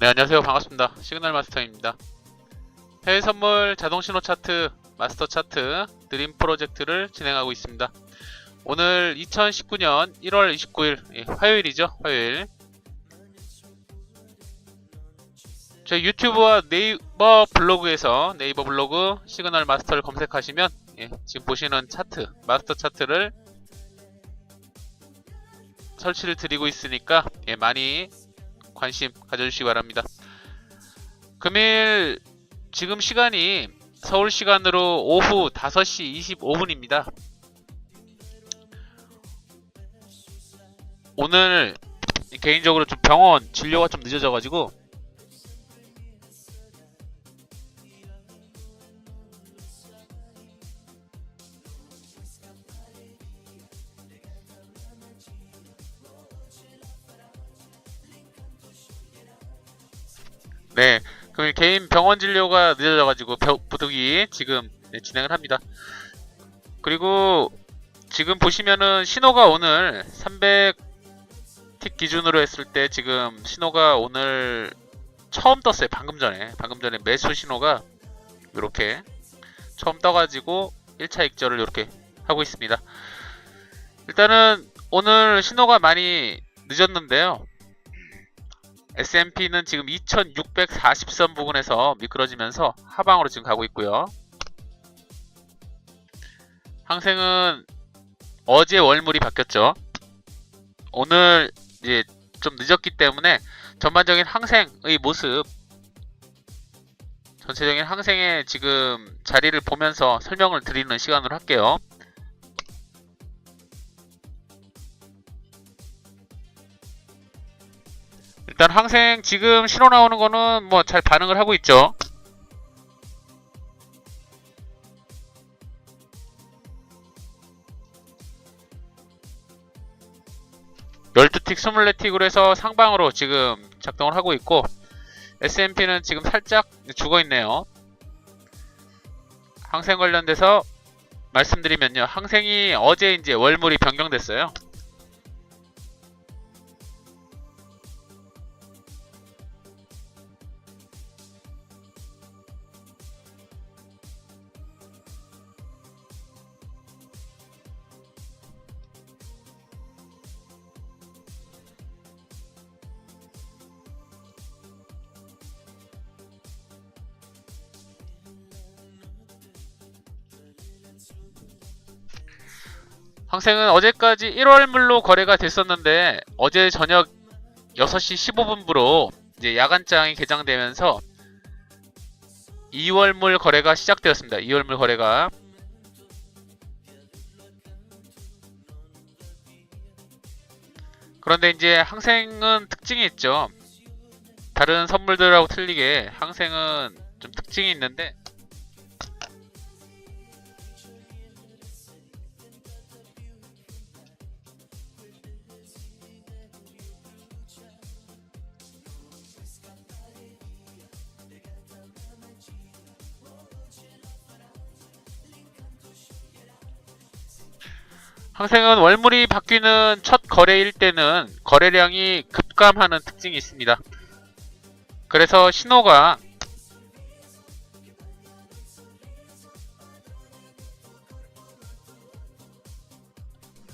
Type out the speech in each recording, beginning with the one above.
네, 안녕하세요. 반갑습니다. 시그널 마스터입니다. 해외 선물 자동 신호 차트 마스터 차트 드림 프로젝트를 진행하고 있습니다. 오늘 2019년 1월 29일 예, 화요일이죠. 화요일. 저희 유튜브와 네이버 블로그에서 네이버 블로그 시그널 마스터를 검색하시면 예, 지금 보시는 차트 마스터 차트를 설치를 드리고 있으니까 예, 많이 관심 가져주시기 바랍니다. 금일 지금 시간이 서울 시간으로 오후 5시 25분입니다. 오늘 개인적으로 좀 병원 진료가 좀 늦어져가지고 네, 그럼 개인 병원 진료가 늦어져가지고 벼- 부득이 지금 네, 진행을 합니다. 그리고 지금 보시면은 신호가 오늘 300틱 기준으로 했을 때 지금 신호가 오늘 처음 떴어요. 방금 전에 방금 전에 매수 신호가 이렇게 처음 떠가지고 1차 익절을 이렇게 하고 있습니다. 일단은 오늘 신호가 많이 늦었는데요. S&P는 지금 2640선 부근에서 미끄러지면서 하방으로 지금 가고 있고요. 항생은 어제 월물이 바뀌었죠. 오늘 이제 좀 늦었기 때문에 전반적인 항생의 모습 전체적인 항생의 지금 자리를 보면서 설명을 드리는 시간으로 할게요. 일단 항생 지금 신호 나오는 거는 뭐 잘 반응을 하고 있죠. 열두 틱, 스물네 틱으로 해서 상방으로 지금 작동을 하고 있고 S&P는 지금 살짝 죽어 있네요. 항생 관련돼서 말씀드리면요. 항생이 어제 이제 월물이 변경됐어요. 항생은 어제까지 1월물로 거래가 됐었는데 어제 저녁 6시 15분부로 이제 야간장이 개장되면서 2월물 거래가 시작되었습니다. 2월물 거래가 그런데 이제 항생은 특징이 있죠. 다른 선물들하고 틀리게 항생은 좀 특징이 있는데 항생은 월물이 바뀌는 첫 거래일 때는 거래량이 급감하는 특징이 있습니다. 그래서 신호가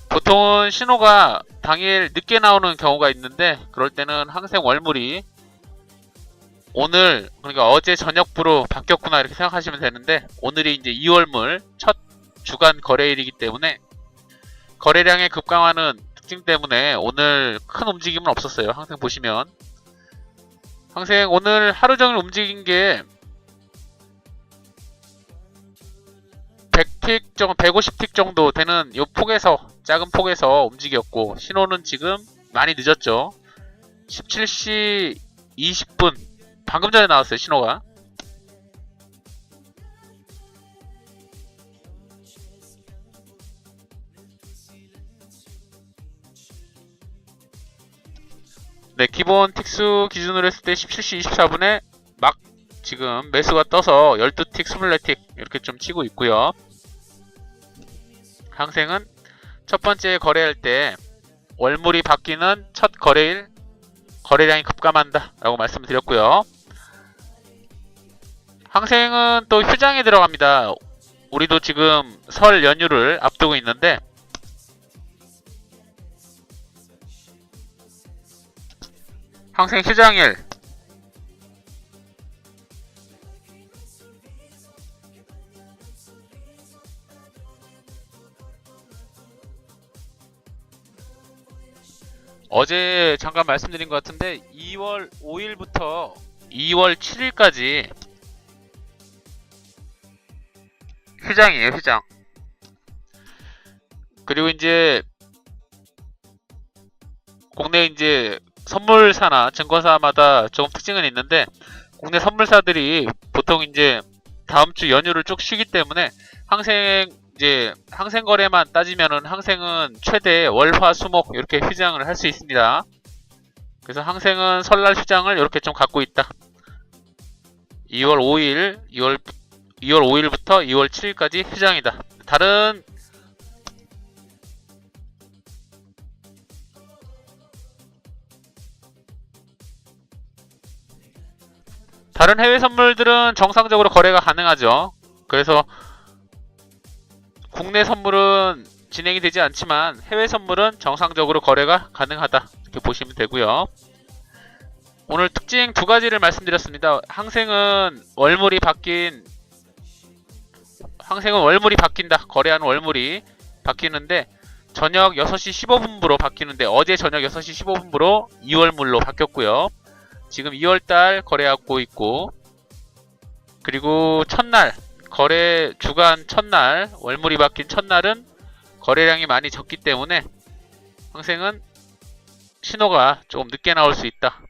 보통은 신호가 당일 늦게 나오는 경우가 있는데 그럴 때는 항생 월물이 오늘 그러니까 어제 저녁부로 바뀌었구나 이렇게 생각하시면 되는데 오늘이 이제 2월물 첫 주간 거래일이기 때문에 거래량의 급강하는 특징 때문에 오늘 큰 움직임은 없었어요. 항생 보시면 항생 오늘 하루 종일 움직인 게 100틱 정도, 150틱 정도 되는 이 폭에서 작은 폭에서 움직였고 신호는 지금 많이 늦었죠. 17시 20분 방금 전에 나왔어요 신호가. 네, 기본 틱수 기준으로 했을 때 17시 24분에 막 지금 매수가 떠서 12틱, 24틱 이렇게 좀 치고 있고요. 항생은 첫 번째 거래할 때 월물이 바뀌는 첫 거래일 거래량이 급감한다 라고 말씀을 드렸고요. 항생은 또 휴장에 들어갑니다. 우리도 지금 설 연휴를 앞두고 있는데 항생 휴장일 어제 잠깐 말씀드린 것 같은데 2월 5일부터 2월 7일까지 휴장이에요, 휴장. 그리고 이제 국내 이제 선물사나 증권사마다 조금 특징은 있는데 국내 선물사들이 보통 이제 다음 주 연휴를 쭉 쉬기 때문에 항생 이제 항생 거래만 따지면은 항생은 최대 월화수목 이렇게 휴장을 할 수 있습니다. 그래서 항생은 설날 휴장을 이렇게 좀 갖고 있다. 2월 5일, 2월 2월 5일부터 2월 7일까지 휴장이다. 다른 다른 해외 선물들은 정상적으로 거래가 가능하죠. 그래서 국내 선물은 진행이 되지 않지만 해외 선물은 정상적으로 거래가 가능하다. 이렇게 보시면 되고요. 오늘 특징 두 가지를 말씀드렸습니다. 항생은 월물이 바뀐 항생은 월물이 바뀐다. 거래하는 월물이 바뀌는데 저녁 6시 15분부로 바뀌는데 어제 저녁 6시 15분부로 2월물로 바뀌었고요. 지금 2월달 거래하고 있고 그리고 첫날 거래 주간 첫날 월물이 바뀐 첫날은 거래량이 많이 적기 때문에 항생은 신호가 조금 늦게 나올 수 있다.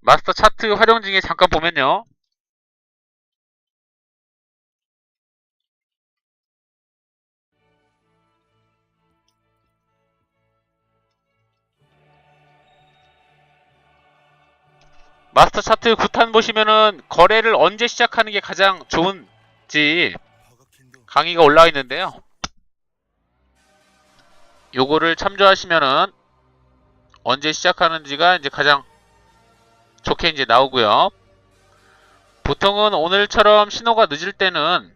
마스터 차트 활용 중에 잠깐 보면요. 마스터 차트 9탄 보시면은 거래를 언제 시작하는 게 가장 좋은지 강의가 올라와 있는데요. 요거를 참조하시면은 언제 시작하는지가 이제 가장 좋게 이제 나오고요. 보통은 오늘처럼 신호가 늦을 때는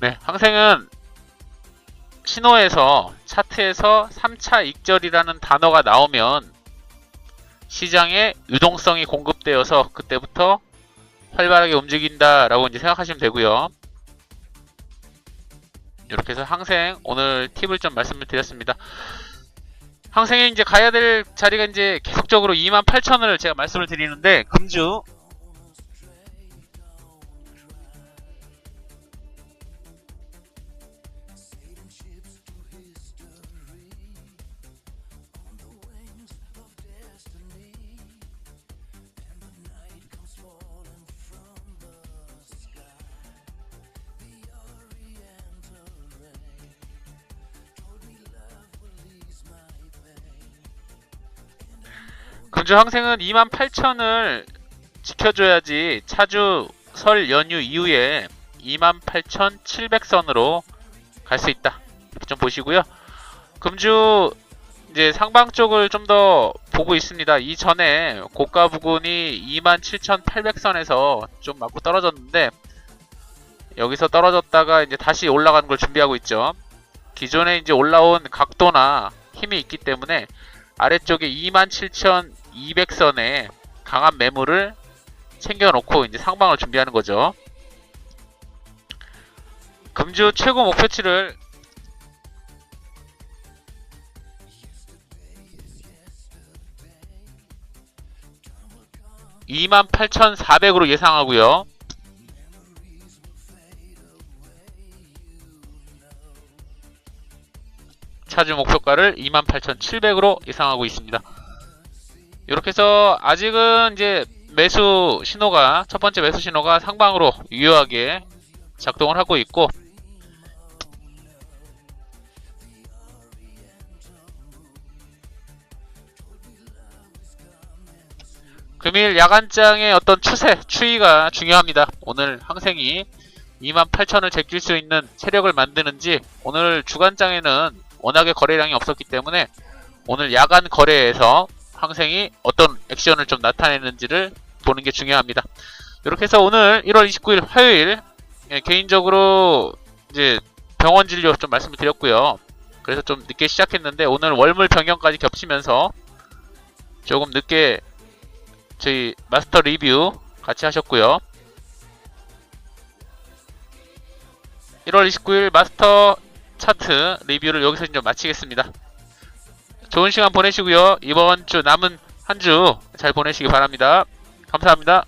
네, 항생은 신호에서 차트에서 3차 익절이라는 단어가 나오면 시장에 유동성이 공급되어서 그때부터 활발하게 움직인다라고 이제 생각하시면 되고요. 이렇게 해서 항생 오늘 팁을 좀 말씀을 드렸습니다. 항생에 이제 가야 될 자리가 이제 계속적으로 28,000을 제가 말씀을 드리는데 금주 금주 항생은 28,000을 지켜줘야지 차주 설 연휴 이후에 28,700선으로 갈 수 있다. 이렇게 좀 보시고요. 금주 이제 상방 쪽을 좀 더 보고 있습니다. 이전에 고가 부근이 27,800선에서 좀 맞고 떨어졌는데 여기서 떨어졌다가 이제 다시 올라가는 걸 준비하고 있죠. 기존에 이제 올라온 각도나 힘이 있기 때문에 아래쪽에 27,200선에 강한 매물을 챙겨놓고 이제 상방을 준비하는 거죠. 금주 최고 목표치를 28,400으로 예상하고요. 차주 목표가를 28,700으로 예상하고 있습니다. 이렇게 해서 아직은 이제 매수 신호가 첫 번째 매수 신호가 상방으로 유효하게 작동을 하고 있고 금일 야간장의 어떤 추세, 추이가 중요합니다. 오늘 항생이 28,000을 제낄 수 있는 세력을 만드는지 오늘 주간장에는 워낙에 거래량이 없었기 때문에 오늘 야간 거래에서 항생이 어떤 액션을 좀 나타내는지를 보는 게 중요합니다. 이렇게 해서 오늘 1월 29일 화요일 예, 개인적으로 이제 병원 진료 좀 말씀을 드렸고요. 그래서 좀 늦게 시작했는데 오늘 월물 변경까지 겹치면서 조금 늦게 저희 마스터 리뷰 같이 하셨고요. 1월 29일 마스터 차트 리뷰를 여기서 이제 마치겠습니다. 좋은 시간 보내시고요. 이번 주 남은 한 주 잘 보내시기 바랍니다. 감사합니다.